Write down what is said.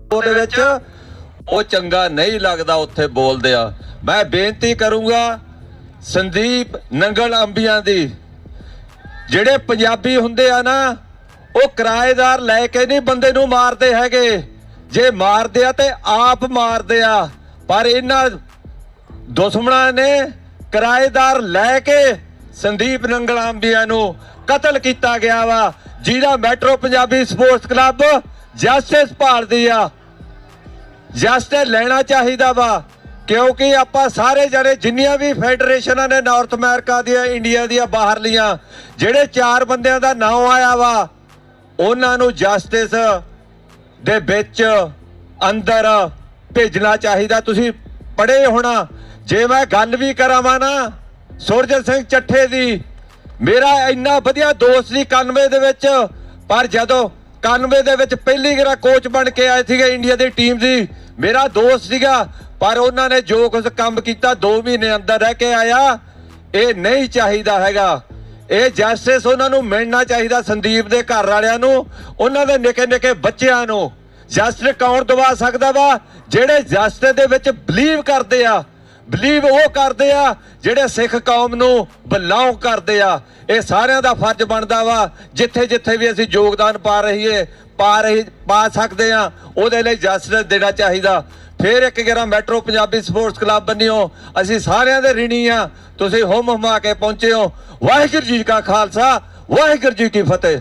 ਉਹਦੇ ਵਿੱਚ ਉਹ ਚੰਗਾ ਨਹੀਂ ਲੱਗਦਾ ਉੱਥੇ ਬੋਲਦੇ ਆ। ਮੈਂ ਬੇਨਤੀ ਕਰੂੰਗਾ ਸੰਦੀਪ ਨੰਗਲ ਅੰਬੀਆਂ ਦੀ, ਜਿਹੜੇ ਪੰਜਾਬੀ ਹੁੰਦੇ ਆ ਨਾ, ਉਹ ਕਿਰਾਏਦਾਰ ਲੈ ਕੇ ਨਹੀਂ ਬੰਦੇ ਨੂੰ ਮਾਰਦੇ ਹੈਗੇ। ਜੇ ਮਾਰਦੇ ਆ ਤੇ ਆਪ ਮਾਰਦੇ ਆ, ਪਰ ਇਹਨਾਂ ਦੁਸ਼ਮਣਾਂ ਨੇ ਕਿਰਾਏਦਾਰ ਲੈ ਕੇ ਸੰਦੀਪ ਨੰਗਲ ਅੰਬੀਆਂ ਨੂੰ ਕਤਲ ਕੀਤਾ ਗਿਆ ਵਾ। ਜਿਹਦਾ metro Punjabi sports club justice ਭਾਲਦੀ ਆ। ਜਸਟਿਸ ਲੈਣਾ ਚਾਹੀਦਾ ਵਾ, ਕਿਉਂਕਿ ਆਪਾਂ ਸਾਰੇ ਜਣੇ ਜਿੰਨੀਆਂ ਵੀ ਫੈਡਰੇਸ਼ਨਾਂ ਨੇ ਨਾਰਥ ਅਮਰੀਕਾ ਦੀਆਂ, ਇੰਡੀਆ ਦੀਆਂ ਬਾਹਰਲੀਆਂ ਜਿਹੜੇ ਚਾਰ ਬੰਦਿਆਂ ਦਾ ਨਾਮ ਆਇਆ ਵਾ, ਉਹਨਾਂ ਨੂੰ ਜਸਟਿਸ ਦੇ ਵਿੱਚ ਅੰਦਰ ਭੇਜਣਾ ਚਾਹੀਦਾ। ਤੁਸੀਂ ਪੜੇ ਹੋਣਾ, ਜੇ ਮੈਂ ਗੱਲ ਵੀ ਕਰਾਵਾਂ ਨਾ ਸੁਰਜਨ ਸਿੰਘ ਚੱਠੇ ਦੀ, ਮੇਰਾ ਇੰਨਾ ਵਧੀਆ ਦੋਸਤ ਸੀ 91 ਦੇ ਵਿੱਚ, ਪਰ ਜਦੋਂ 91 ਦੇ ਵਿੱਚ ਪਹਿਲੀ ਵਾਰ ਕੋਚ ਬਣ ਕੇ ਆਏ ਸੀਗੇ ਇੰਡੀਆ ਦੀ ਟੀਮ ਦੀ, ਮੇਰਾ ਦੋਸਤ ਸੀਗਾ, ਪਰ ਉਹਨਾਂ ਨੇ ਜੋ ਕੁਝ ਕੰਮ ਕੀਤਾ 2 ਮਹੀਨੇ ਅੰਦਰ ਰਹਿ ਕੇ ਆਇਆ। ਇਹ ਨਹੀਂ ਚਾਹੀਦਾ ਹੈਗਾ। ਇਹ ਜਸਟਿਸ ਉਹਨਾਂ ਨੂੰ ਮਿਲਣਾ ਚਾਹੀਦਾ ਸੰਦੀਪ ਦੇ ਘਰ ਵਾਲਿਆਂ ਨੂੰ, ਉਹਨਾਂ ਦੇ ਨਿੱਕੇ ਨਿੱਕੇ ਬੱਚਿਆਂ ਨੂੰ। ਜਸਟਿਸ ਕੌਣ ਦਵਾ ਸਕਦਾ ਵਾ? ਜਿਹੜੇ ਜਸਟਿਸ ਦੇ ਵਿੱਚ ਬਲੀਵ ਕਰਦੇ ਆ ਬਲੀਵ ਉਹ ਕਰਦੇ ਆ ਜਿਹੜੇ ਸਿੱਖ ਕੌਮ ਨੂੰ ਬਲਾਉ ਕਰਦੇ ਆ। ਇਹ ਸਾਰਿਆਂ ਦਾ ਫਰਜ਼ ਬਣਦਾ ਵਾ, ਜਿੱਥੇ ਜਿੱਥੇ ਵੀ ਅਸੀਂ ਯੋਗਦਾਨ ਪਾ ਰਹੀਏ, ਪਾ ਰਹੀ, ਪਾ ਸਕਦੇ ਆ, ਉਹਦੇ ਲਈ ਜਸਟਿਸ ਦੇਣਾ ਚਾਹੀਦਾ। ਫੇਰ ਇੱਕ ਗੇਰਾ ਮੈਟਰੋ ਪੰਜਾਬੀ ਸਪੋਰਟਸ ਕਲੱਬ ਬੰਨਿਓ, ਅਸੀਂ ਸਾਰਿਆਂ ਦੇ ਰਿਣੀ ਆ, ਤੁਸੀਂ ਹੁਮ ਹੁਮਾ ਕੇ ਪਹੁੰਚੇ ਹੋ। ਵਾਹਿਗੁਰੂ ਜੀ ਕਾ ਖਾਲਸਾ, ਵਾਹਿਗੁਰੂ ਜੀ ਕੀ ਫਤਿਹ।